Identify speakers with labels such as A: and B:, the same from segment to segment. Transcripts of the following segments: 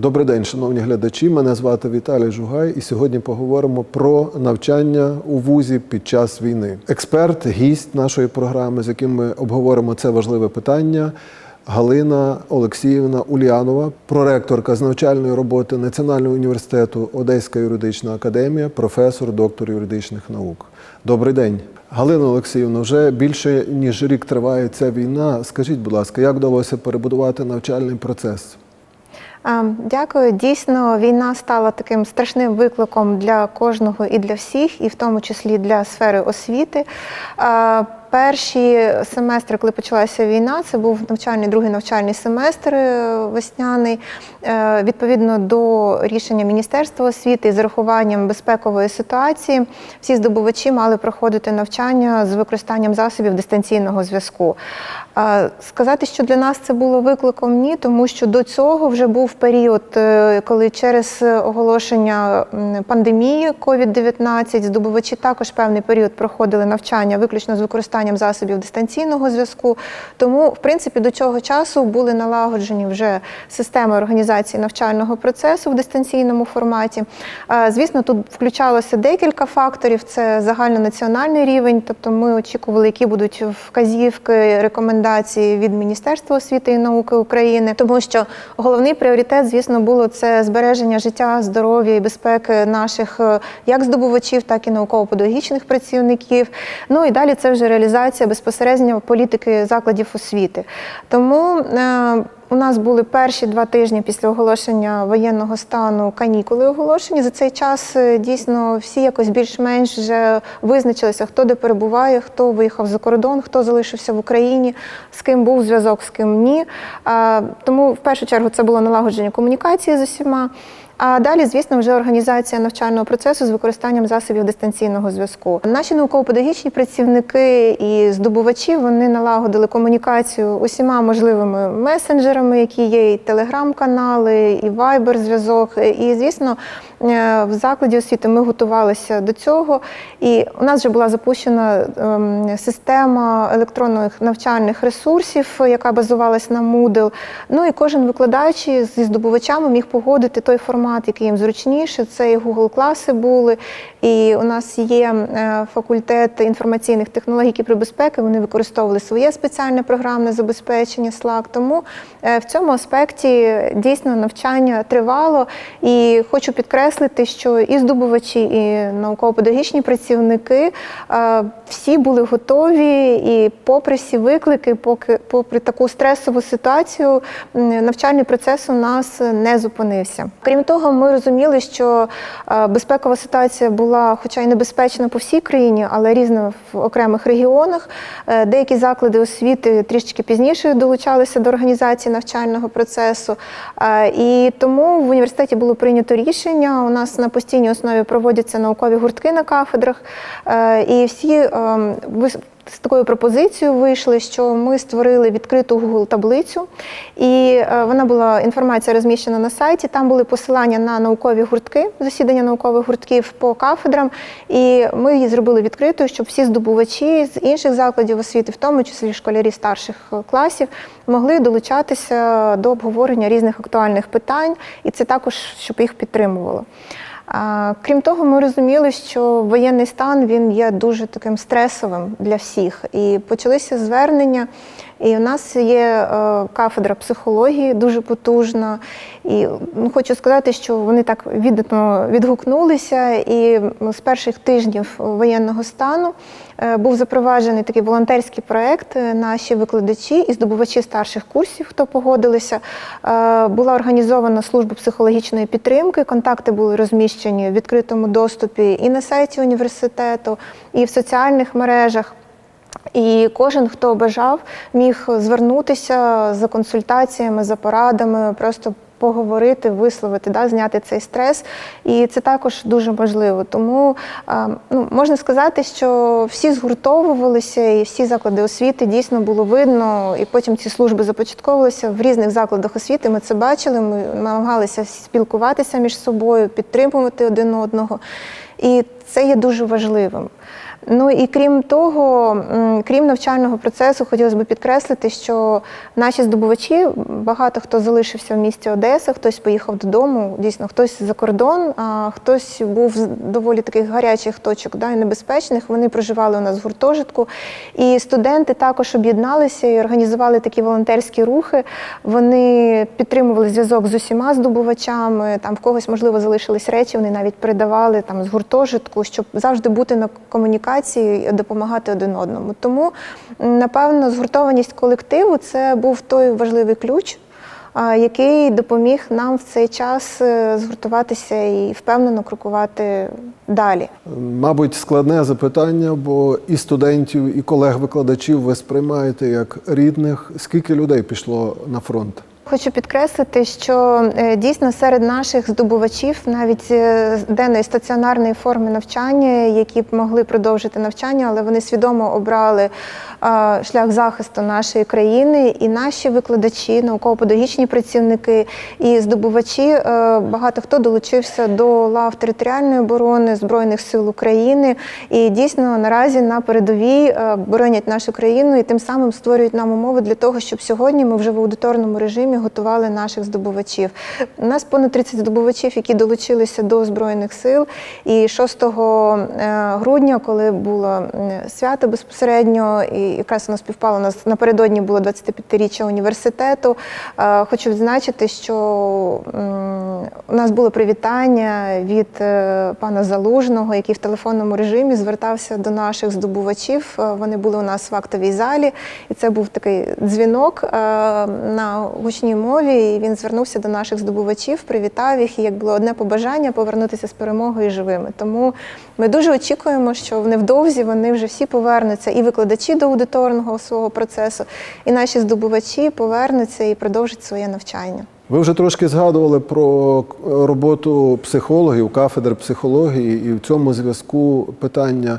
A: Добрий день, шановні глядачі. Мене звати Віталій Жугай, і сьогодні поговоримо про навчання у вузі під час війни. Експерт, гість нашої програми, з яким ми обговоримо це важливе питання. Галина Олексіївна Улянова, проректорка з навчальної роботи Національного університету Одеська юридична академія, професор, доктор юридичних наук. Добрий день, Галина Олексіївна. Вже більше ніж рік триває ця війна. Скажіть, будь ласка, як вдалося перебудувати навчальний процес?
B: А, Дякую. Дійсно, війна стала таким страшним викликом для кожного і для всіх, і в тому числі для сфери освіти. Перші семестри, коли почалася війна, це був навчальний другий навчальний семестр е, весняний. Е, Відповідно до рішення Міністерства освіти з урахуванням безпекової ситуації, всі здобувачі мали проходити навчання з використанням засобів дистанційного зв'язку. Сказати, що для нас це було викликом, ні, тому що до цього вже був період, е, коли через оголошення пандемії COVID-19 здобувачі також певний період проходили навчання виключно з використанням засобів дистанційного зв'язку. Тому, в принципі, до цього часу були налагоджені вже системи організації навчального процесу в дистанційному форматі. Звісно, тут включалося декілька факторів. Це загальнонаціональний рівень, тобто ми очікували, які будуть вказівки, рекомендації від Міністерства освіти і науки України, тому що головний пріоритет, звісно, було це збереження життя, здоров'я і безпеки наших е, як здобувачів, так і науково-педагогічних працівників. Ну і далі це вже реалізація безпосередньо політики закладів освіти. Тому е, у нас були перші два тижні після оголошення воєнного стану канікули оголошені. За цей час е, дійсно всі якось більш-менш вже визначилися, хто де перебуває, хто виїхав за кордон, хто залишився в Україні, з ким був зв'язок, з ким ні. А, Тому в першу чергу це було налагодження комунікації з усіма. А далі, звісно, вже організація навчального процесу з використанням засобів дистанційного зв'язку. Наші науково-педагогічні працівники і здобувачі вони налагодили комунікацію усіма можливими месенджерами, які є, і телеграм-канали, і вайбер-зв'язок. І, звісно, в закладі освіти ми готувалися до цього. І у нас вже була запущена ем, система електронних навчальних ресурсів, яка базувалась на Moodle. Ну і кожен викладач зі здобувачами міг погодити той формат, який їм зручніше. Це і Google класи були. І у нас є е, факультет інформаційних технологій кібербезпеки. Вони використовували своє спеціальне програмне забезпечення Slack. Тому е, в цьому аспекті дійсно навчання тривало. І хочу підкреслити, що і здобувачі, і науково-педагогічні працівники е, всі були готові, і попри всі виклики, поки попри таку стресову ситуацію, навчальний процес у нас не зупинився. Крім того, ми розуміли, що е, безпекова ситуація була, хоча й небезпечна по всій країні, але різна в окремих регіонах. Е, Деякі заклади освіти трішки пізніше долучалися до організації навчального процесу. І тому в університеті було прийнято рішення. У нас на постійній основі проводяться наукові гуртки на кафедрах, Е, і всі ем, з такою пропозицією вийшли, що ми створили відкриту Google таблицю, і е, вона була інформація розміщена на сайті. Там були посилання на наукові гуртки, засідання наукових гуртків по кафедрам. І ми її зробили відкритою, щоб всі здобувачі з інших закладів освіти, в тому числі школярі старших е, класів, могли долучатися до обговорення різних актуальних питань, і це також щоб їх підтримувало. Крім того, ми розуміли, що воєнний стан він є дуже таким стресовим для всіх. І почалися звернення. І у нас є е, кафедра психології дуже потужна. І ну, хочу сказати, що вони так віддано відгукнулися. І з перших тижнів воєнного стану е, був запроваджений такий волонтерський проект. Е, Наші викладачі і здобувачі старших курсів, хто погодилися, була організована служба психологічної підтримки. Контакти були розміщені в відкритому доступі і на сайті університету, і в соціальних мережах. І кожен, хто бажав, міг звернутися за консультаціями, за порадами, просто поговорити, висловити, да, зняти цей стрес. І це також дуже важливо. Тому ну, можна сказати, що всі згуртовувалися, і всі заклади освіти дійсно було видно. І потім ці служби започатковувалися в різних закладах освіти. Ми це бачили. Ми намагалися спілкуватися між собою, підтримувати один одного. І це є дуже важливим. Ну і крім того, крім навчального процесу, хотілося б підкреслити, що наші здобувачі, багато хто залишився в місті Одеса, хтось поїхав додому, дійсно, хтось за кордон, а хтось був з доволі таких гарячих точок, да, і небезпечних. Вони проживали у нас в гуртожитку. І студенти також об'єдналися і організували такі волонтерські рухи. Вони підтримували зв'язок з усіма здобувачами. Там в когось, можливо, залишились речі, вони навіть передавали там з гуртожитку, щоб завжди бути на комунікації і допомагати один одному. Тому, напевно, згуртованість колективу це був той важливий ключ. Який допоміг нам в цей час е, згуртуватися і впевнено крокувати далі.
A: Мабуть, складне запитання, бо і студентів, і колег-викладачів ви сприймаєте як рідних. Скільки людей пішло на фронт?
B: Хочу підкреслити, що е, дійсно серед наших здобувачів, навіть е, денної стаціонарної форми навчання, які б могли продовжити навчання, але вони свідомо обрали шлях захисту нашої країни, і наші викладачі, науково-педагогічні працівники і здобувачі, е, багато хто долучився до лав територіальної оборони Збройних сил України. І дійсно наразі на передовій боронять нашу країну і тим самим створюють нам умови для того, щоб сьогодні ми вже в аудиторному режимі готували наших здобувачів. У нас понад 30 здобувачів, які долучилися до збройних сил. І 6 е, грудня, коли було свято безпосередньо, і якраз воно співпало нас напередодні було 25-річчя університету. е, Хочу відзначити, що у нас було привітання від е, пана Залужного, який в телефонному режимі звертався до наших здобувачів. Вони були у нас в актовій залі, і це був такий дзвінок на гучній мові. І він звернувся до наших здобувачів, привітав їх. І як було одне побажання повернутися з перемогою живими. Тому ми дуже очікуємо, що невдовзі вони вже всі повернуться, і викладачі до аудиторного свого процесу, і наші здобувачі повернуться і продовжать своє навчання.
A: Ви вже трошки згадували про роботу психологів, кафедр психології, і в цьому зв'язку питання.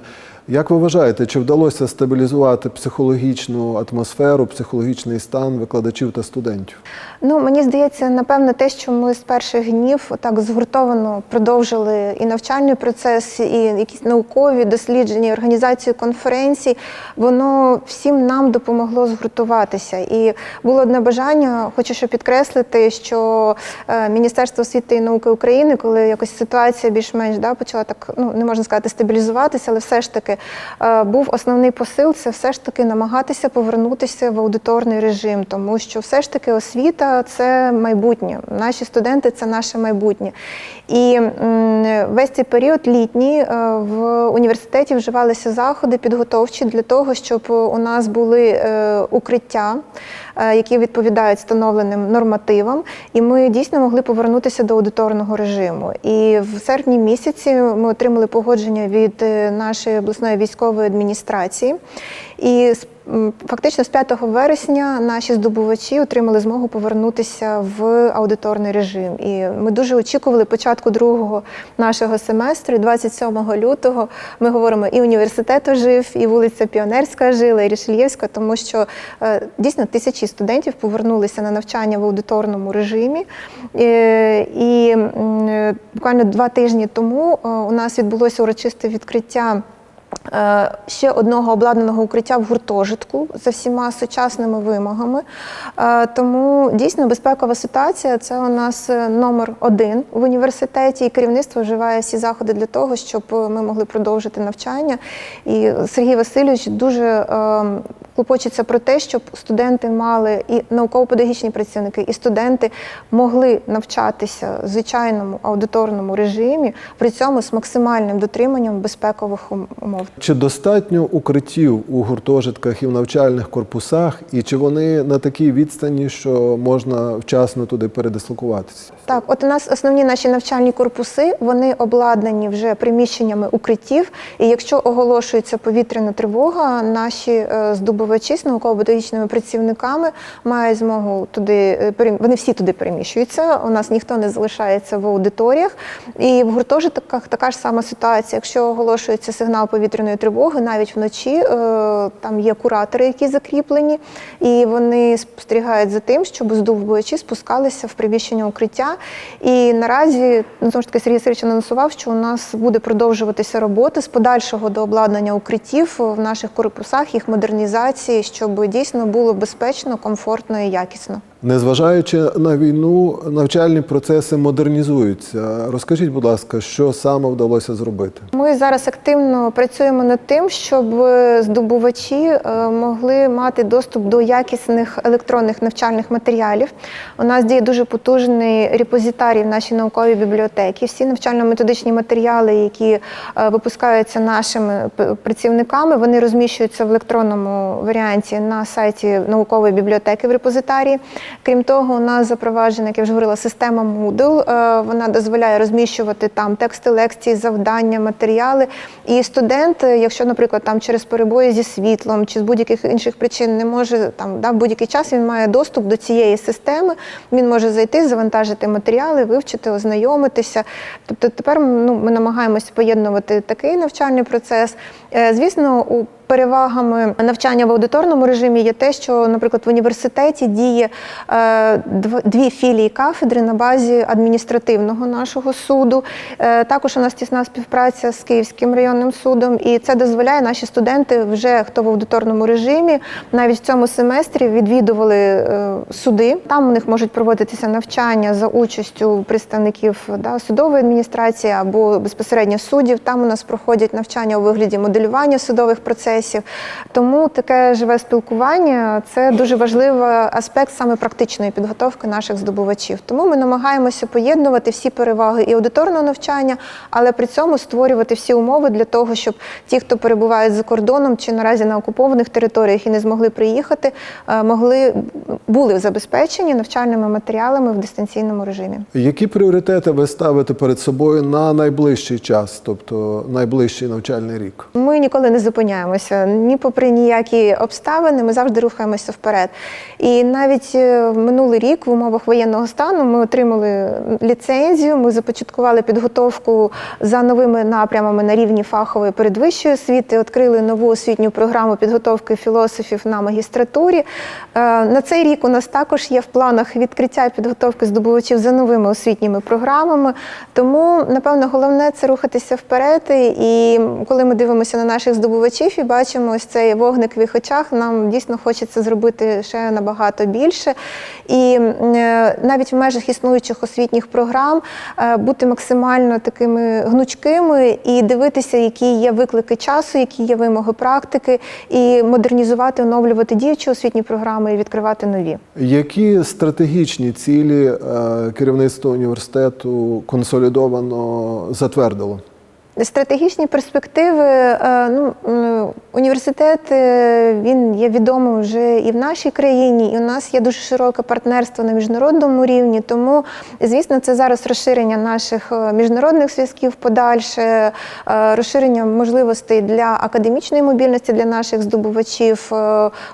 A: Як ви вважаєте, чи вдалося стабілізувати психологічну атмосферу, психологічний стан викладачів та студентів?
B: Ну, мені здається, напевно, те, що ми з перших днів так згуртовано продовжили і навчальний процес, і якісь наукові дослідження, і організацію конференцій, воно всім нам допомогло згуртуватися. І було одне бажання, хочу ще підкреслити, що е, Міністерство освіти і науки України, коли якось ситуація більш-менш да, почала так, ну не можна сказати, стабілізуватися, але все ж таки був основний посил це все ж таки намагатися повернутися в аудиторний режим, тому що все ж таки освіта це майбутнє. Наші студенти це наше майбутнє. І весь цей період літній е, в університеті вживалися заходи підготовчі для того, щоб у нас були е, укриття, е, які відповідають встановленим нормативам, і ми дійсно могли повернутися до аудиторного режиму. І в серпні місяці ми отримали погодження від е, нашої обласної військової адміністрації. І фактично з 5 вересня наші здобувачі отримали змогу повернутися в аудиторний режим. І ми дуже очікували початку другого нашого семестру. 27 лютого ми говоримо, і університет ожив, і вулиця Піонерська жила, і Рішельєвська, тому що е, дійсно тисячі студентів повернулися на навчання в аудиторному режимі. Е, І е, буквально два тижні тому у нас відбулося урочисте відкриття. Е, Ще одного обладнаного укриття в гуртожитку за всіма сучасними вимогами. Е, Тому дійсно безпекова ситуація це у нас е, номер один в університеті, і керівництво вживає всі заходи для того, щоб ми могли продовжити навчання. І Сергій Васильович дуже е, клопочеться про те, щоб студенти мали і науково-педагогічні працівники, і студенти могли навчатися в звичайному аудиторному режимі, при цьому з максимальним дотриманням безпекових умов.
A: Чи достатньо укриттів у гуртожитках і в навчальних корпусах, і чи вони на такій відстані, що можна вчасно туди передислокуватися?
B: Так, от у нас основні наші навчальні корпуси вони обладнані вже приміщеннями укриттів. І якщо оголошується повітряна тривога, наші е, здобувачі здобувачі з науково-педагогічними працівниками мають змогу туди е, вони всі туди переміщуються. У нас ніхто не залишається в аудиторіях. І в гуртожитках така ж сама ситуація. Якщо оголошується сигнал повітряної тривоги, навіть вночі е, там є куратори, які закріплені, і вони спостерігають за тим, щоб здобувачі спускалися в приміщення укриття. І наразі ну, знову ж таки Сергій Сергійович анонсував, що у нас буде продовжуватися робота з подальшого до обладнання укриттів в наших корпусах, їх модернізації, щоб дійсно було безпечно, комфортно і якісно.
A: Незважаючи на війну, навчальні процеси модернізуються. Розкажіть, будь ласка, що саме вдалося зробити?
B: Ми зараз активно працюємо над тим, щоб здобувачі е, могли мати доступ до якісних електронних навчальних матеріалів. У нас діє дуже потужний репозитарій в нашій науковій бібліотеці. Всі навчально-методичні матеріали, які е, випускаються нашими працівниками, вони розміщуються в електронному варіанті на сайті наукової бібліотеки в репозитарії. Крім того, у нас запроваджена, як я вже говорила, система Moodle. Е, Вона дозволяє розміщувати там тексти лекцій, завдання, матеріали. І студент, е, якщо, наприклад, там через перебої зі світлом чи з будь-яких інших причин не може там да, будь-який час він має доступ до цієї системи. Він може зайти, завантажити матеріали, вивчити, ознайомитися. Тобто, тепер ну, ми намагаємося поєднувати такий навчальний процес. Е, Звісно, у Перевагами навчання в аудиторному режимі є те, що, наприклад, в університеті діє е, дві філії кафедри на базі адміністративного нашого суду. Е, Також у нас тісна співпраця з Київським районним судом, і це дозволяє наші студенти, вже хто в аудиторному режимі, навіть в цьому семестрі відвідували е, суди. Там у них можуть проводитися навчання за участю представників да, судової адміністрації або безпосередньо суддів. Там у нас проходять навчання у вигляді моделювання судових процесів. Тому таке живе спілкування це дуже важливий аспект саме практичної підготовки наших здобувачів. Тому ми намагаємося поєднувати всі переваги і аудиторного навчання, але при цьому створювати всі умови для того, щоб ті, хто перебувають за кордоном чи наразі на окупованих територіях і не змогли приїхати, е, могли були забезпечені навчальними матеріалами в дистанційному режимі.
A: Які пріоритети ви ставите перед собою на найближчий час, тобто найближчий навчальний рік?
B: Ми ніколи не зупиняємося ні попри ніякі обставини. Ми завжди рухаємося вперед. І навіть е, минулий рік в умовах воєнного стану ми отримали ліцензію. Ми започаткували підготовку за новими напрямами на рівні фахової передвищої освіти. Відкрили нову освітню програму підготовки філософів на магістратурі. Е, На цей рік у нас також є в планах відкриття підготовки здобувачів за новими освітніми програмами. Тому, напевно, головне це рухатися вперед. І коли ми дивимося на наших здобувачів і бачимо ось цей вогник в їх очах, нам дійсно хочеться зробити ще набагато більше. І е, навіть в межах існуючих освітніх програм е, бути максимально такими гнучкими і дивитися, які є виклики часу, які є вимоги практики, і модернізувати, оновлювати діючі освітні програми і відкривати нові.
A: Які стратегічні цілі е, керівництво університету консолідовано затвердило?
B: Стратегічні перспективи. е, Ну, університет е, він є відомим вже і в нашій країні, і у нас є дуже широке партнерство на міжнародному рівні. Тому, звісно, це зараз розширення наших е, міжнародних зв'язків подальше, розширення можливостей для академічної мобільності для наших здобувачів.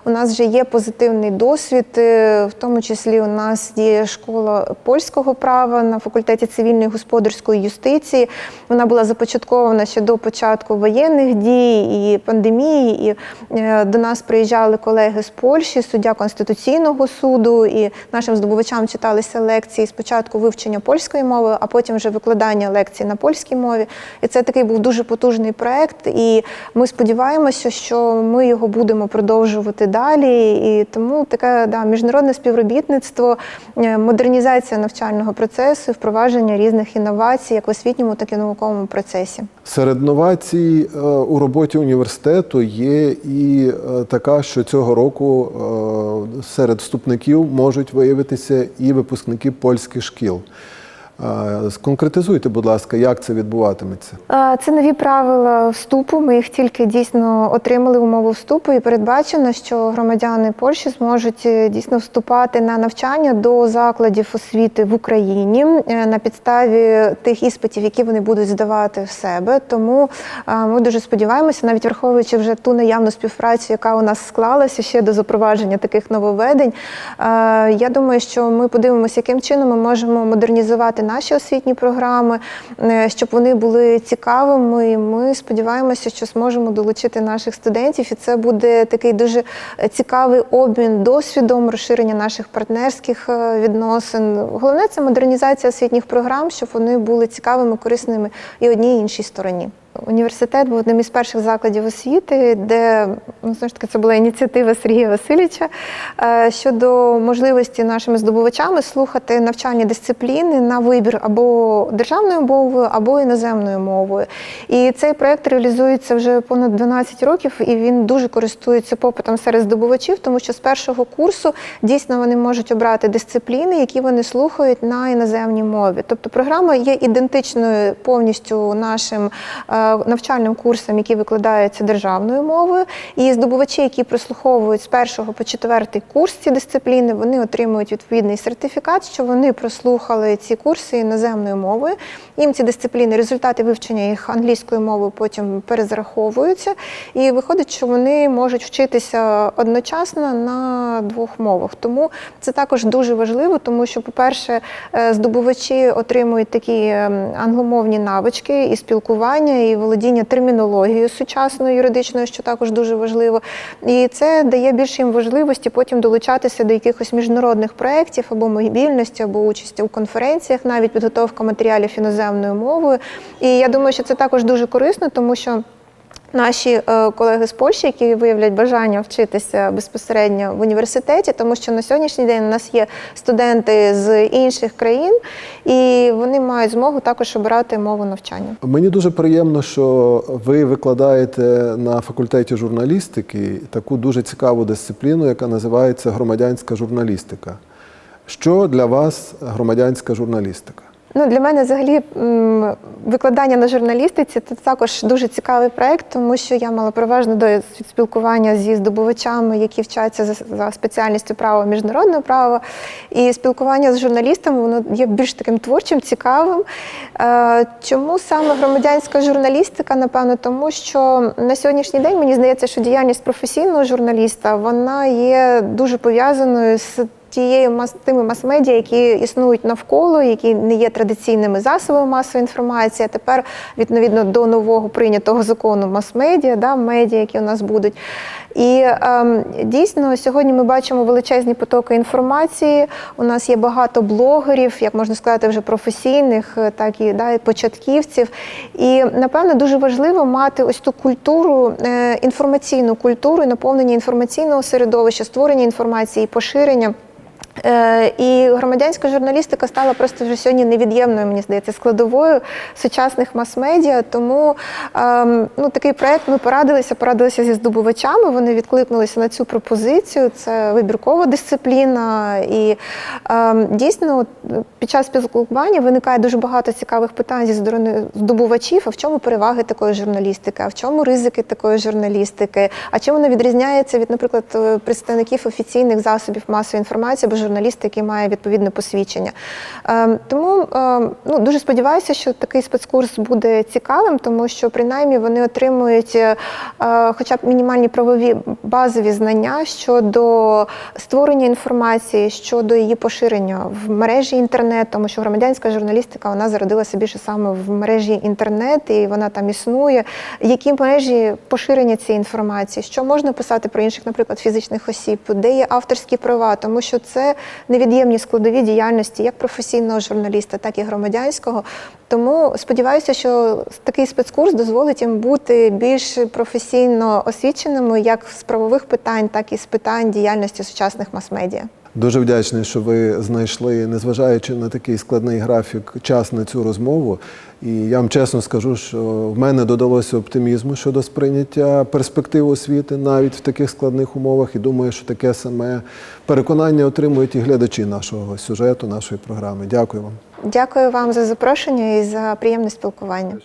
B: У нас вже є позитивний досвід, в тому числі у нас є школа польського права на факультеті цивільної господарської юстиції. Вона була започаткована ще до початку воєнних дій і пандемії. І е, до нас приїжджали колеги з Польщі, суддя Конституційного суду, і нашим здобувачам читалися лекції спочатку вивчення польської мови, а потім вже викладання лекцій на польській мові. І це такий був дуже потужний проект. І ми сподіваємося, що ми його будемо продовжувати далі. І тому таке да, міжнародне співробітництво, е, модернізація навчального процесу, впровадження різних інновацій, як в освітньому, так і науковому процесі.
A: Серед новацій е, у роботі університету є і е, така, що цього року е, серед вступників можуть виявитися і випускники польських шкіл. Сконкретизуйте, будь ласка, як це відбуватиметься.
B: Це нові правила вступу. Ми їх тільки дійсно отримали умову вступу, і передбачено, що громадяни Польщі зможуть е, дійсно вступати на навчання до закладів освіти в Україні е, на підставі тих іспитів, які вони будуть здавати в себе. Тому ми дуже сподіваємося, навіть враховуючи вже ту наявну співпрацю, яка у нас склалася ще до запровадження таких нововведень. Я думаю, що ми подивимося, яким чином ми можемо модернізувати наші освітні програми, е, щоб вони були цікавими. І Ми сподіваємося, що зможемо долучити наших студентів, і це буде такий дуже цікавий обмін досвідом, розширення наших партнерських е, відносин. Головне це модернізація освітніх програм, щоб вони були цікавими, корисними і одній і іншій стороні. Університет був одним із перших закладів освіти, де ну, знову ж таки це була ініціатива Сергія Васильовича е, щодо можливості нашими здобувачами слухати навчальні дисципліни на вибір або державною мовою, або іноземною мовою. І цей проект реалізується вже понад 12 років, і він дуже користується попитом серед здобувачів, тому що з першого курсу дійсно вони можуть обрати дисципліни, які вони слухають на іноземній мові. Тобто програма є ідентичною повністю нашим е, навчальним курсам, які викладаються державною мовою. І здобувачі, які прослуховують з першого по четвертий курс ці дисципліни, вони отримують відповідний сертифікат, що вони прослухали ці курси іноземною мовою. Їм ці дисципліни, результати вивчення їх англійською мовою потім перезараховуються, і виходить, що вони можуть вчитися одночасно на двох мовах. Тому це також дуже важливо, тому що, по-перше, е, здобувачі отримують такі ем, англомовні навички і спілкування, і володіння термінологією сучасною юридичною, що також дуже важливо. І це дає більше їм важливості потім долучатися до якихось міжнародних проєктів або мобільності, або участі у конференціях, навіть підготовка матеріалів іноземною мовою. І я думаю, що це також дуже корисно, тому що. Наші е, колеги з Польщі, які виявлять бажання вчитися безпосередньо в університеті, тому що на сьогоднішній день у нас є студенти з інших країн, і вони мають змогу також обирати мову навчання.
A: Мені дуже приємно, що ви викладаєте на факультеті журналістики таку дуже цікаву дисципліну, яка називається громадянська журналістика. Що для вас громадянська журналістика?
B: Ну, для мене взагалі викладання на журналістиці це також дуже цікавий проєкт, тому що я мала переважно досвід спілкування зі здобувачами, які вчаться за, спеціальністю право міжнародного права. І спілкування з журналістами воно є більш таким творчим, цікавим. Е, чому саме громадянська журналістика? Напевно, тому що на сьогоднішній день мені здається, що діяльність професійного журналіста вона є дуже пов'язаною з тією мас тими мас-медіа, які існують навколо, які не є традиційними засобами масової інформації. А тепер відповідно до нового прийнятого закону мас-медіа, да, медіа, які у нас будуть. І ем, дійсно сьогодні ми бачимо величезні потоки інформації. У нас є багато блогерів, як можна сказати, вже професійних, е, так і да, початківців. І напевно дуже важливо мати ось ту культуру, е, інформаційну культуру наповнення інформаційного середовища, створення інформації, поширення. Е, І громадянська журналістика стала просто вже сьогодні невід'ємною, мені здається, складовою сучасних мас-медіа. Тому ем, ну, такий проект ми порадилися, порадилися зі здобувачами. Вони відкликнулися на цю пропозицію. Це вибіркова дисципліна. І ем, дійсно, під час спілкування виникає дуже багато цікавих питань зі сторони здобувачів. А в чому переваги такої журналістики? А в чому ризики такої журналістики? А чим вона відрізняється від, наприклад, е, представників офіційних засобів масової інформації або журналіст, який має відповідне посвідчення? Ем, Тому ем, ну, дуже сподіваюся, що такий спецкурс буде цікавим, тому що принаймні вони отримують е, хоча б мінімальні правові базові знання щодо створення інформації, щодо її поширення в мережі інтернет, тому що громадянська журналістика вона зародилася більше саме в мережі інтернет, і вона там існує. Які мережі поширення цієї інформації, що можна писати про інших, наприклад, фізичних осіб, де є авторські права, тому що це невід'ємні складові діяльності як професійного журналіста, так і громадянського. Тому сподіваюся, що такий спецкурс дозволить їм бути більш професійно освіченими як з правових питань, так і з питань діяльності сучасних мас-медіа.
A: Дуже вдячний, що ви знайшли, незважаючи на такий складний графік, час на цю розмову. І я вам чесно скажу, що в мене додалося оптимізму щодо сприйняття перспектив освіти навіть в таких складних умовах. І думаю, що таке саме переконання отримують і глядачі нашого сюжету, нашої програми. Дякую вам.
B: Дякую вам за запрошення і за приємне спілкування.